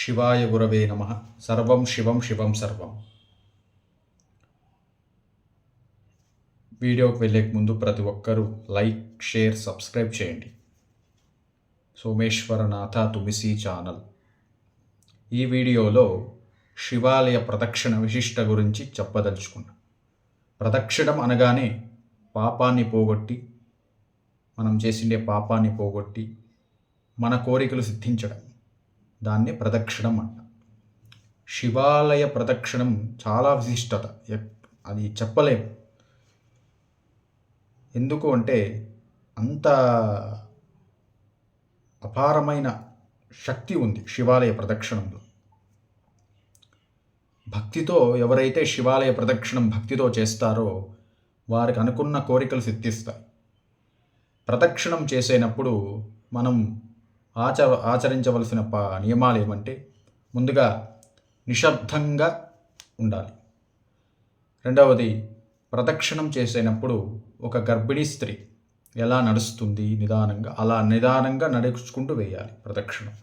శివాయ గురవే నమ. సర్వం శివం శివం సర్వం. వీడియోకి వెళ్ళే ముందు ప్రతి ఒక్కరూ లైక్ షేర్ సబ్స్క్రైబ్ చేయండి. సోమేశ్వరనాథ తుమిసి ఛానల్. ఈ వీడియోలో శివాలయ ప్రదక్షిణ విశిష్ట గురించి చెప్పదలుచుకున్నా. ప్రదక్షిణం అనగానే పాపాన్ని పోగొట్టి మనం చేసిండే పాపాన్ని పోగొట్టి మన కోరికలు సిద్ధించడం. దాన్ని ప్రదక్షిణం అంట. శివాలయ ప్రదక్షిణం చాలా విశిష్టత. అది చెప్పలేము ఎందుకు అంటే అంత అపారమైన శక్తి ఉంది శివాలయ ప్రదక్షిణంలో. భక్తితో ఎవరైతే శివాలయ ప్రదక్షిణం భక్తితో చేస్తారో వారికి అనుకున్న కోరికలు సిద్ధిస్తాయి. ప్రదక్షిణం చేసేటప్పుడు మనం ఆచ ఆచరించవలసిన ప నియమాలు ఏమంటే ముందుగా నిశ్శబ్దంగా ఉండాలి. రెండవది ప్రదక్షిణం చేసేటప్పుడు ఒక గర్భిణీ స్త్రీ ఎలా నడుస్తుంది నిదానంగా అలా నిదానంగా నడుచుకుంటూ వేయాలి ప్రదక్షిణం.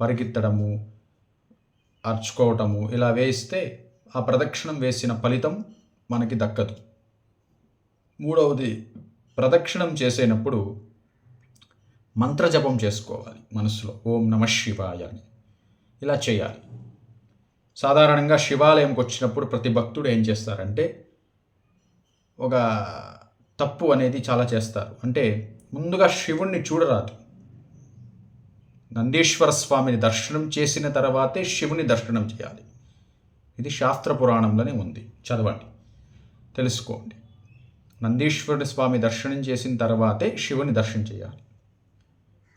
పరిగెత్తడము అర్చుకోవటము ఇలా వేస్తే ఆ ప్రదక్షిణం వేసిన ఫలితం మనకి దక్కదు. మూడవది ప్రదక్షిణం చేసేటప్పుడు మంత్రజపం చేసుకోవాలి మనసులో. ఓం నమ శివాయ అని. ఇలా చేయాలి. సాధారణంగా శివాలయంకి వచ్చినప్పుడు ప్రతి భక్తుడు ఏం చేస్తారంటే ఒక తప్పు అనేది చాలా చేస్తారు. అంటే ముందుగా శివుణ్ణి చూడరాదు. నందీశ్వర స్వామిని దర్శనం చేసిన తర్వాతే శివుని దర్శనం చేయాలి. ఇది శాస్త్ర పురాణంలోనే ఉంది. చదవండి. తెలుసుకోండి. నందీశ్వరుడి స్వామి దర్శనం చేసిన తర్వాతే శివుని దర్శనం చేయాలి.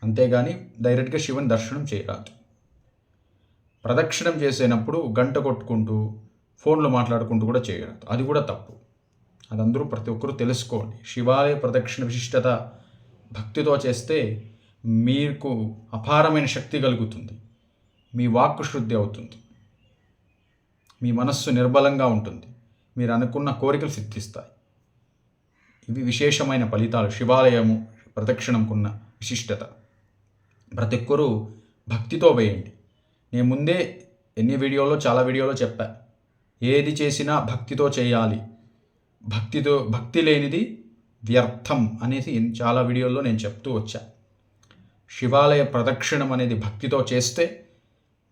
అంతేగాని డైరెక్ట్గా శివుని దర్శనం చేయరాదు. ప్రదక్షిణం చేసేటప్పుడు గంట కొట్టుకుంటూ ఫోన్లో మాట్లాడుకుంటూ కూడా చేయరాదు. అది కూడా తప్పు. అది అందరూ ప్రతి ఒక్కరూ తెలుసుకోండి. శివాలయ ప్రదక్షిణ విశిష్టత భక్తితో చేస్తే మీకు అపారమైన శక్తి కలుగుతుంది. మీ వాక్కు శుద్ధి అవుతుంది. మీ మనస్సు నిర్బలంగా ఉంటుంది. మీరు అనుకున్న కోరికలు సిద్ధిస్తాయి. ఇవి విశేషమైన ఫలితాలు. శివాలయము ప్రదక్షిణంకున్న విశిష్టత. ప్రతి ఒక్కరూ భక్తితో వేయండి. నేను ముందే ఎన్ని వీడియోలో చాలా వీడియోలో చెప్పా. ఏది చేసినా భక్తితో చేయాలి. భక్తితో భక్తి లేనిది వ్యర్థం అనేసి చాలా వీడియోల్లో నేను చెప్తూ వచ్చా. శివాలయ ప్రదక్షిణం అనేది భక్తితో చేస్తే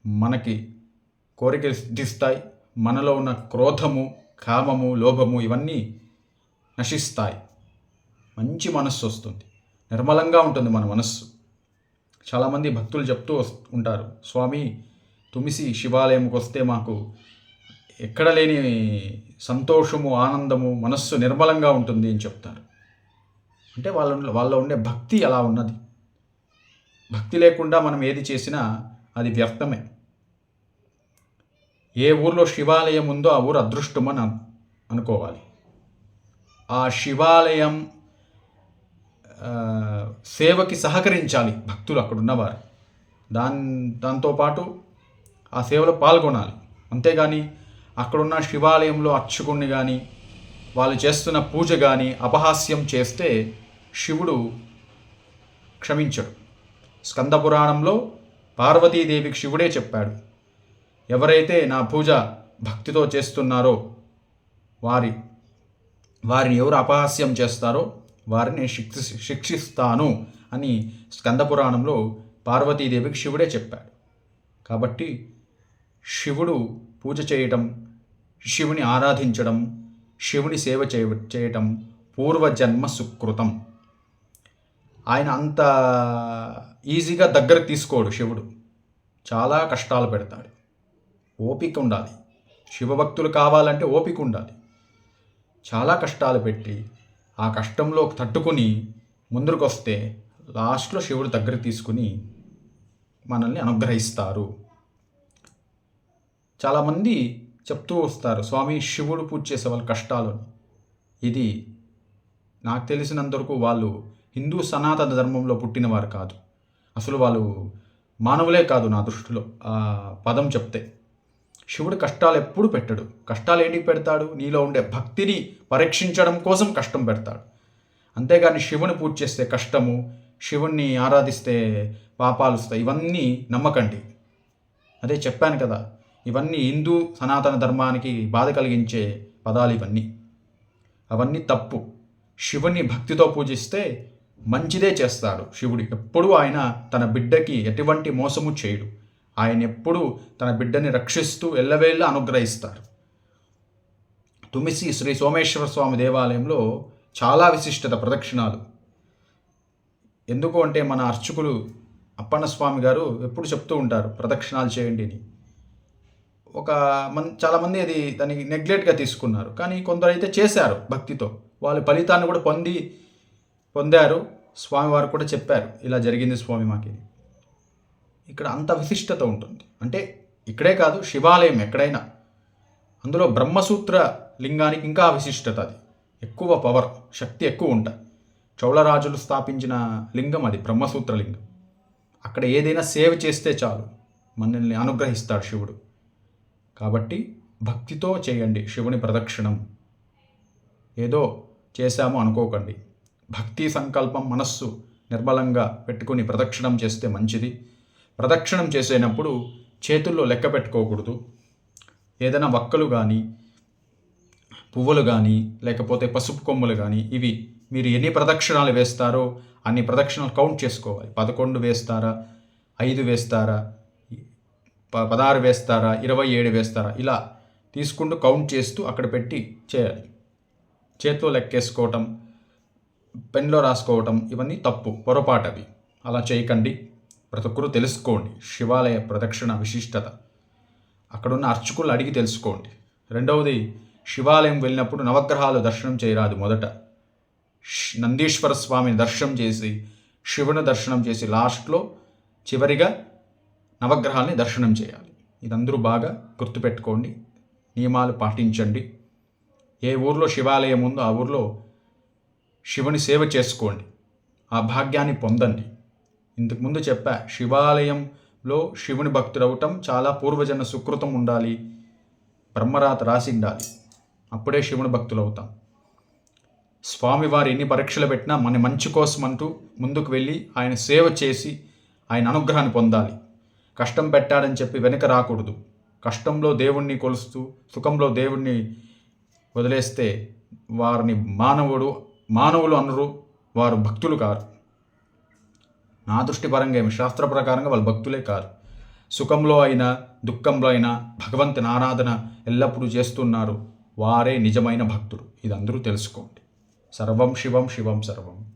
మనకి కోరికలు సిద్ధిస్తాయి. మనలో ఉన్న క్రోధము కామము లోభము ఇవన్నీ నశిస్తాయి. మంచి మనస్సు వస్తుంది. నిర్మలంగా ఉంటుంది మన మనస్సు. చాలామంది భక్తులు చెప్తూ ఉంటారు. స్వామి తుమిసి శివాలయంకి వస్తే మాకు ఎక్కడ లేని సంతోషము ఆనందము మనస్సు నిర్మలంగా ఉంటుంది అని చెప్తారు. అంటే వాళ్ళ వాళ్ళ ఉండే భక్తి అలా ఉన్నది. భక్తి లేకుండా మనం ఏది చేసినా అది వ్యర్థమే. ఏ ఊర్లో శివాలయం ఉందో ఆ ఊరు అదృష్టం అని అనుకోవాలి. ఆ శివాలయం సేవకి సహకరించాలి భక్తులు అక్కడున్నవారు. దాని దాన్ దాంతోపాటు ఆ సేవలో పాల్గొనాలి. అంతేగాని అక్కడున్న శివాలయంలో అర్చకుణ్ణి కానీ వాళ్ళు చేస్తున్న పూజ కానీ అపహాస్యం చేస్తే శివుడు క్షమించడు. స్కందపురాణంలో పార్వతీదేవికి శివుడే చెప్పాడు ఎవరైతే నా పూజ భక్తితో చేస్తున్నారో వారి వారిని ఎవరు అపహాస్యం చేస్తారో వారిని శిక్షి శిక్షిస్తాను అని స్కందపురాణంలో పార్వతీదేవికి శివుడే చెప్పాడు. కాబట్టి శివుడు పూజ చేయటం శివుని ఆరాధించడం శివుని సేవ చేయ చేయటం పూర్వజన్మ సుకృతం. ఆయన అంత ఈజీగా దగ్గర తీసుకోడు శివుడు. చాలా కష్టాలు పెడతాడు. ఓపిక ఉండాలి. శివభక్తులు కావాలంటే ఓపిక ఉండాలి. చాలా కష్టాలు పెట్టి ఆ కష్టంలో తట్టుకుని ముందుకు వస్తే లాస్ట్లో శివుడు దగ్గర తీసుకుని మనల్ని అనుగ్రహిస్తారు. చాలామంది చెప్తూ వస్తారు స్వామి శివుడు పూజ చేసే వాళ్ళ కష్టాలు ఇది నాకు తెలిసినంతవరకు వాళ్ళు హిందూ సనాతన ధర్మంలో పుట్టినవారు కాదు. అసలు వాళ్ళు మానవులే కాదు నా దృష్టిలో ఆ పదం చెప్తే. శివుడు కష్టాలు ఎప్పుడు పెట్టడు. కష్టాలు ఏంటికి పెడతాడు? నీలో ఉండే భక్తిని పరీక్షించడం కోసం కష్టం పెడతాడు. అంతేగాని శివుని పూజ చేస్తే కష్టము శివుణ్ణి ఆరాధిస్తే పాపాలు వస్తాయి. ఇవన్నీ నమ్మకండి. అదే చెప్పాను కదా ఇవన్నీ హిందూ సనాతన ధర్మానికి బాధ కలిగించే పదాలు ఇవన్నీ. అవన్నీ తప్పు. శివుని భక్తితో పూజిస్తే మంచిదే చేస్తాడు శివుడు. ఎప్పుడూ ఆయన తన బిడ్డకి ఎటువంటి మోసము చేయడు. ఆయన ఎప్పుడూ తన బిడ్డని రక్షిస్తూ ఎల్లవేళ్ళ అనుగ్రహిస్తారు. తుమిసి శ్రీ సోమేశ్వర స్వామి దేవాలయంలో చాలా విశిష్టత ప్రదక్షిణాలు. ఎందుకు అంటే మన అర్చకులు అప్పన్న స్వామి గారు ఎప్పుడు చెప్తూ ఉంటారు ప్రదక్షిణాలు చేయండి అని. ఒక మన్ చాలామంది అది దాన్ని నెగ్లెక్ట్గా తీసుకున్నారు. కానీ కొందరు అయితే చేశారు భక్తితో. వాళ్ళు ఫలితాన్ని కూడా పొంది పొందారు. స్వామివారు కూడా చెప్పారు ఇలా జరిగింది స్వామి మాకి ఇక్కడ అంత విశిష్టత ఉంటుంది. అంటే ఇక్కడే కాదు శివాలయం ఎక్కడైనా. అందులో బ్రహ్మసూత్ర లింగానికి ఇంకా విశిష్టత అది. ఎక్కువ పవర్ శక్తి ఎక్కువ ఉంటుంది చౌళరాజులు స్థాపించిన లింగం అది బ్రహ్మసూత్ర లింగం. అక్కడ ఏదైనా సేవ చేస్తే చాలు. మనల్ని అనుగ్రహిస్తాడు శివుడు. కాబట్టి భక్తితో చేయండి శివుని ప్రదక్షిణం. ఏదో చేశాము అనుకోకండి. భక్తి సంకల్పం మనస్సు నిర్మలంగా పెట్టుకుని ప్రదక్షిణం చేస్తే మంచిది. ప్రదక్షిణం చేసేటప్పుడు చేతుల్లో లెక్క పెట్టుకోకూడదు. ఏదైనా వక్కలు కానీ పువ్వులు కానీ లేకపోతే పసుపు కొమ్ములు కానీ ఇవి మీరు ఎన్ని ప్రదక్షిణాలు వేస్తారో అన్ని ప్రదక్షిణాలు కౌంట్ చేసుకోవాలి. పదకొండు వేస్తారా? ఐదు వేస్తారా? ప- పదహారు వేస్తారా? ఇరవై ఏడు వేస్తారా? ఇలా తీసుకుంటూ కౌంట్ చేస్తూ అక్కడ పెట్టి చేయాలి. చేతిలో లెక్కేసుకోవటం పెన్లో రాసుకోవటం ఇవన్నీ తప్పు పొరపాటు అవి. అలా చేయకండి. ప్రతి ఒక్కరూ తెలుసుకోండి. శివాలయ ప్రదక్షిణ విశిష్టత. అక్కడున్న అర్చకులు అడిగి తెలుసుకోండి. రెండవది శివాలయం వెళ్ళినప్పుడు నవగ్రహాలు దర్శనం చేయరాదు మొదట. నందీశ్వర స్వామిని దర్శనం చేసి శివుని దర్శనం చేసి లాస్ట్లో చివరిగా నవగ్రహాల్ని దర్శనం చేయాలి. ఇదందరూ బాగా గుర్తుపెట్టుకోండి. నియమాలు పాటించండి. ఏ ఊర్లో శివాలయం ఉందో ఆ ఊర్లో శివుని సేవ చేసుకోండి. ఆ భాగ్యాన్ని పొందండి. ఇంతకుముందు చెప్పా శివాలయంలో శివుని భక్తుడవటం చాలా పూర్వజన్మ సుకృతం ఉండాలి బ్రహ్మరాత రాసి ఉండాలి. అప్పుడే శివుని భక్తులు అవుతాం స్వామివారు ఎన్ని పరీక్షలు పెట్టినా మన మంచి కోసం అంటూ ముందుకు వెళ్ళి ఆయన సేవ చేసి ఆయన అనుగ్రహాన్ని పొందాలి. కష్టం పెట్టాడని చెప్పి వెనక రాకూడదు. కష్టంలో దేవుణ్ణి కొలుస్తూ సుఖంలో దేవుణ్ణి వదిలేస్తే వారిని మానవుడు మానవులు అనరు వారు భక్తులు కారు. నా దృష్టి పరంగా ఏమి? శాస్త్ర ప్రకారంగా వాళ్ళు భక్తులే కారు సుఖంలో అయినా దుఃఖంలో అయినా భగవంతుని ఆరాధన ఎల్లప్పుడూ చేస్తున్నారు వారే నిజమైన భక్తుడు ఇది అందరూ తెలుసుకోండి. సర్వం శివం శివం సర్వం.